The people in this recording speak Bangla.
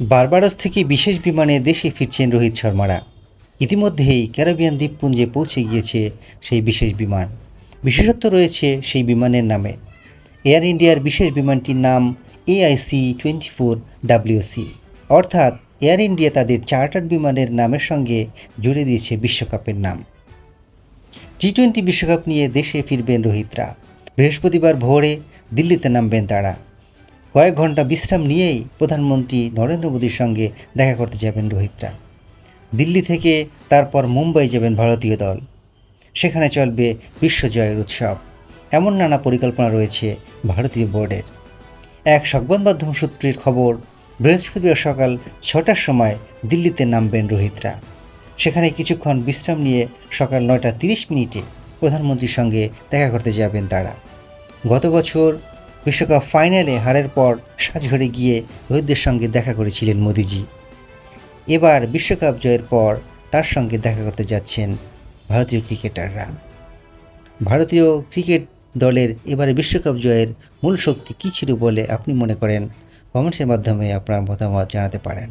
বারবাডোস থেকে বিশেষ বিমানে দেশে ফিরছেন রোহিত শর্মারা। ইতিমধ্যেই ক্যারাবিয়ান দ্বীপপুঞ্জে পৌঁছে গিয়েছে সেই বিশেষ বিমান। বিশেষত্ব রয়েছে সেই বিমানের নামে। এয়ার ইন্ডিয়ার বিশেষ বিমানটির নাম এআইসি টোয়েন্টি ফোর ডাব্লিউসি অর্থাৎ এয়ার ইন্ডিয়া তাদের চার্টার্ড বিমানের নামের সঙ্গে জুড়ে দিয়েছে বিশ্বকাপের নাম। টি টোয়েন্টি বিশ্বকাপ নিয়ে দেশে ফিরবেন রোহিতরা। বৃহস্পতিবার ভোরে দিল্লিতে নামবেন তারা। কয়েক ঘণ্টা বিশ্রাম নিয়েই প্রধানমন্ত্রী নরেন্দ্র মোদীর সঙ্গে দেখা করতে যাবেন রোহিতরা। দিল্লি থেকে তারপর মুম্বাই যাবেন ভারতীয় দল। সেখানে চলবে বিশ্বজয়ের উৎসব। এমন নানা পরিকল্পনা রয়েছে ভারতীয় বোর্ডের। এক সংবাদ মাধ্যম সূত্রের খবর, বৃহস্পতিবার সকাল ছটার সময় দিল্লিতে নামবেন রোহিতরা। সেখানে কিছুক্ষণ বিশ্রাম নিয়ে সকাল নয়টা তিরিশ মিনিটে প্রধানমন্ত্রীর সঙ্গে দেখা করতে যাবেন তারা। গত বছর বিশ্বকাপ ফাইনালে হারের পর সাজঘরে গিয়ে রোহিতদের সঙ্গে দেখা করেছিলেন মোদিজি। এবার বিশ্বকাপ জয়ের পর তার সঙ্গে দেখা করতে যাচ্ছেন ভারতীয় ক্রিকেটাররা। ভারতীয় ক্রিকেট দলের এবারে বিশ্বকাপ জয়ের মূল শক্তি কী ছিল বলে আপনি মনে করেন? কমেন্টসের মাধ্যমে আপনার মতামত জানাতে পারেন।